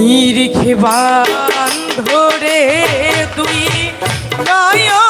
নিরিখে বান ধরে তুই নয়নে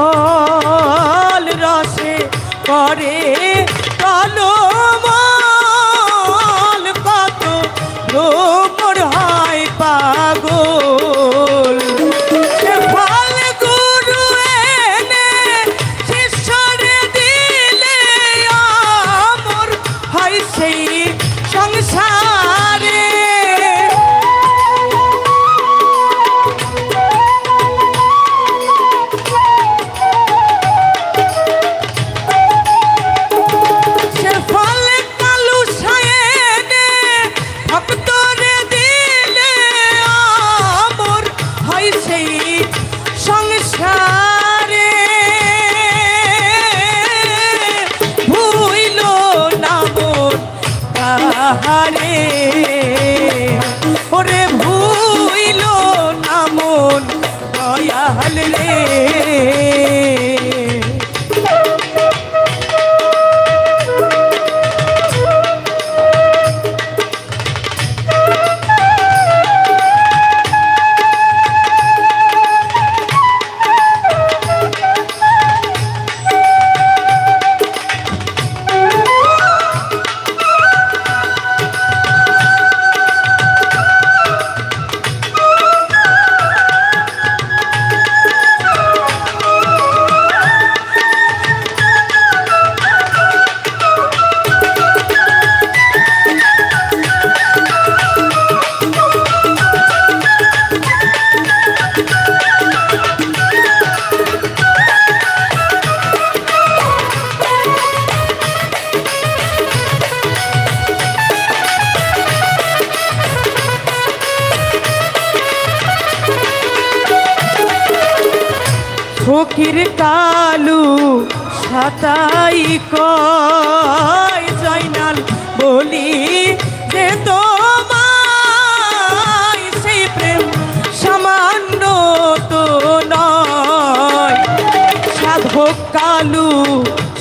ফল রসে করে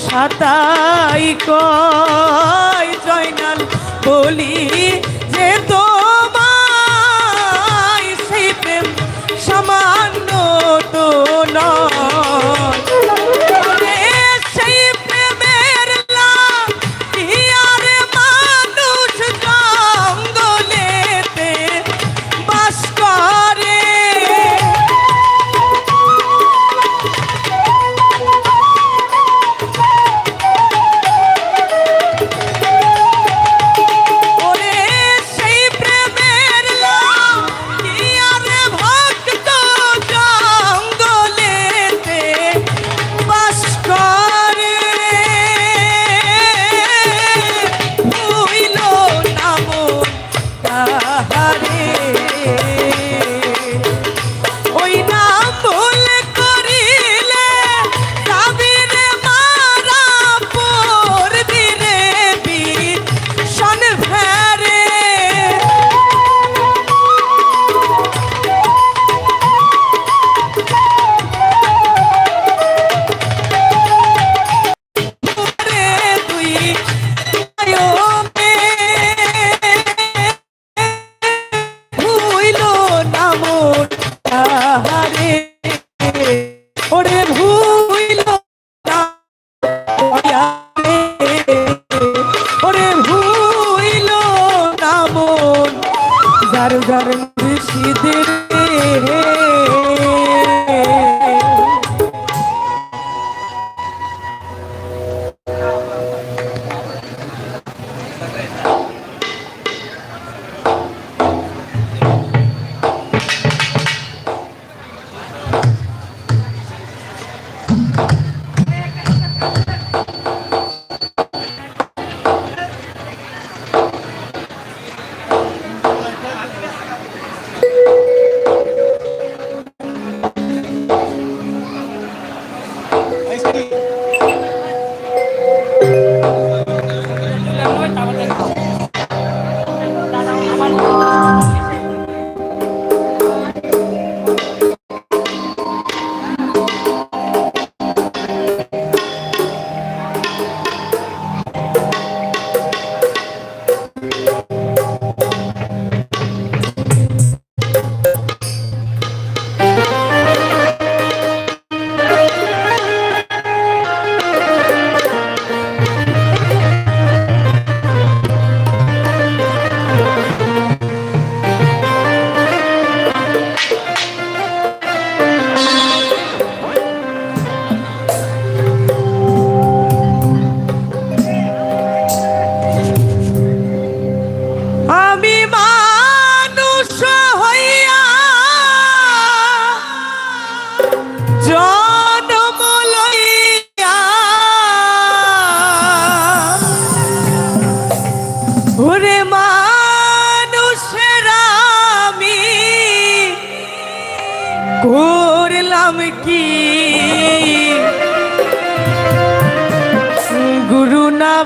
সাতাই কয় জয়নাল বলি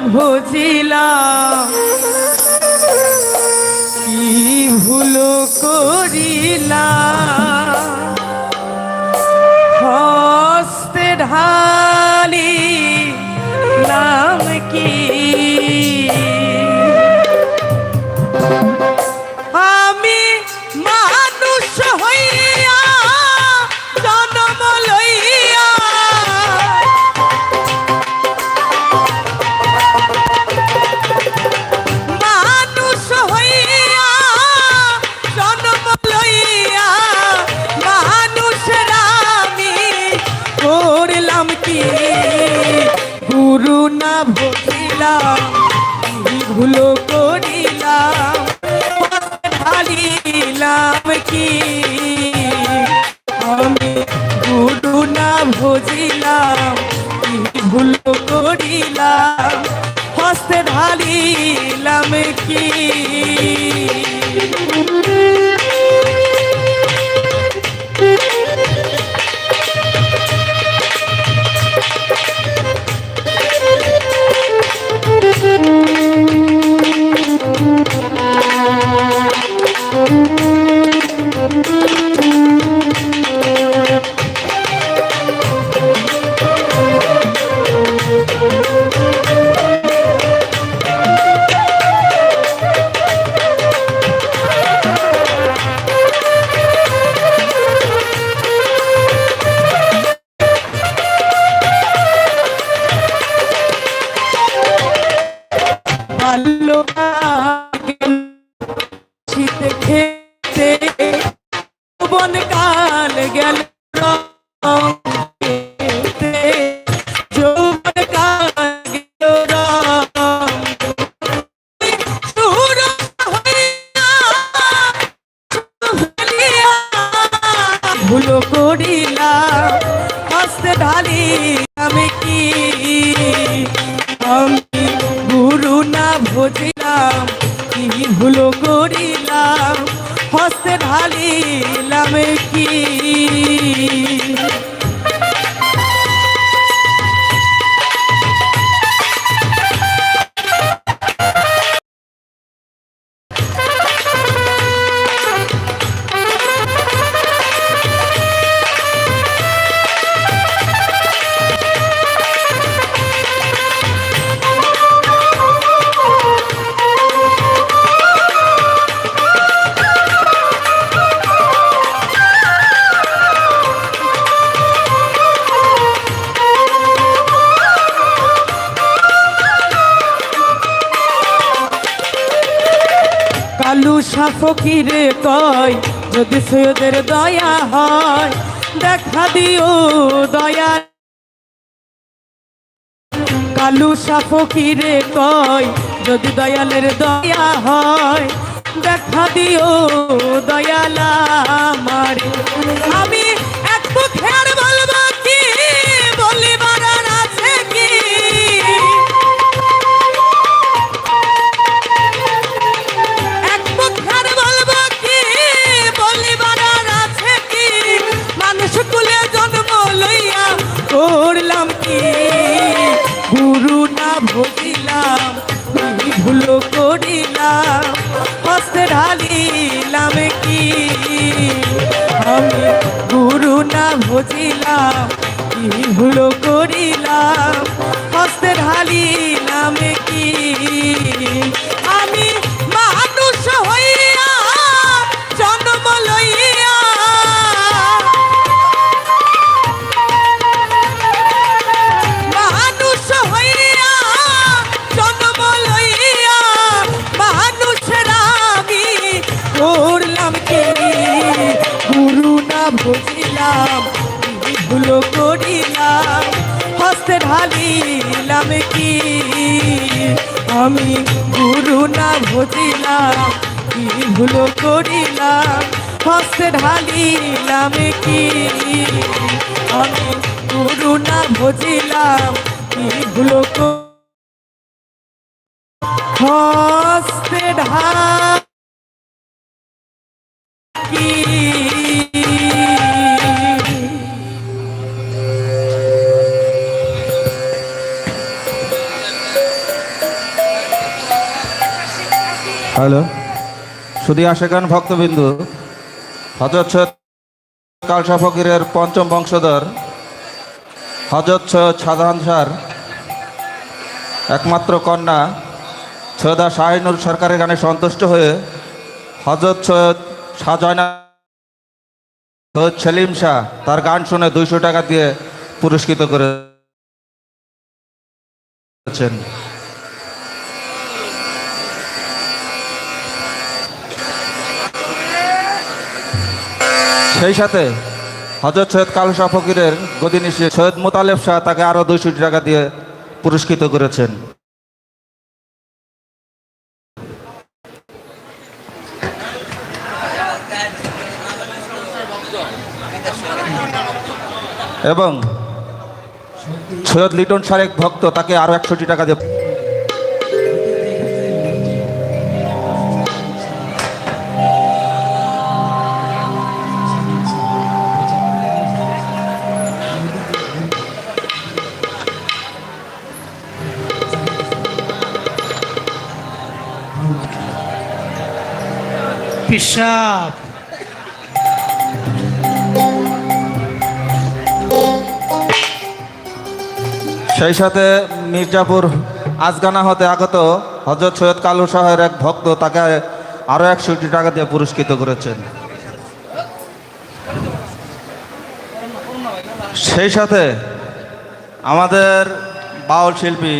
বুঝিলাম কি ভুল করিলাম হস্তে ঢা নিলাম হস্তে ঢালিলাম কি? সাফকিরে কয়, যদি সৈয়দের দয়া হয়, দেখা দিও দয়া। কালু সাফকিরে কয়, যদি দয়ালের দয়া হয়, দেখা দিও দয়ালা আমার। আমি এক মুখের বলব হস্তে ঢালিলাম কি? আমি গুরু না ভজিলাম কি ভুল করিলাম? হস্তে ঢালিলাম কি? ঢালিলাম কি? আমি গুরু না বুঝিলাম কি ভুল করিলাম হস্তে ঢালিলাম কি? আমি গুরু না বুঝিলাম কি ভুল হস্তে ঢাল হ্যালো শুধু আশেখান ভক্তবিন্দু। হজরত সৈয়দ কালসা ফকিরের পঞ্চম বংশধর, হজরত সৈয়দ সাধারণ সার একমাত্র কন্যা সৈয়দা শাহিনুর সরকারের গানে সন্তুষ্ট হয়ে হজরত সৈয়দ শাহজয়না সৈয়দ সেলিম শাহ তার গান শুনে দুইশো টাকা দিয়ে পুরস্কৃত করেছেন। সেই সাথে হজরত সৈয়দ কালসা ফকিরের গদিনিশে সৈয়দ মোতালেব শাহ তাকে আরও দুইশো টাকা দিয়ে পুরস্কৃত করেছেন। এবং সৈয়দ লিটন সারেক ভক্ত তাকে আরও একশোটি টাকা দিয়ে পেশাব। সেই সাথে মির্জাপুর আজগানা হতে আগত হজরত সৈয়দ কালু শাহের এক ভক্ত তাকে আরও একশোটি টাকা দিয়ে পুরস্কৃত করেছেন। সেই সাথে আমাদের বাউল শিল্পী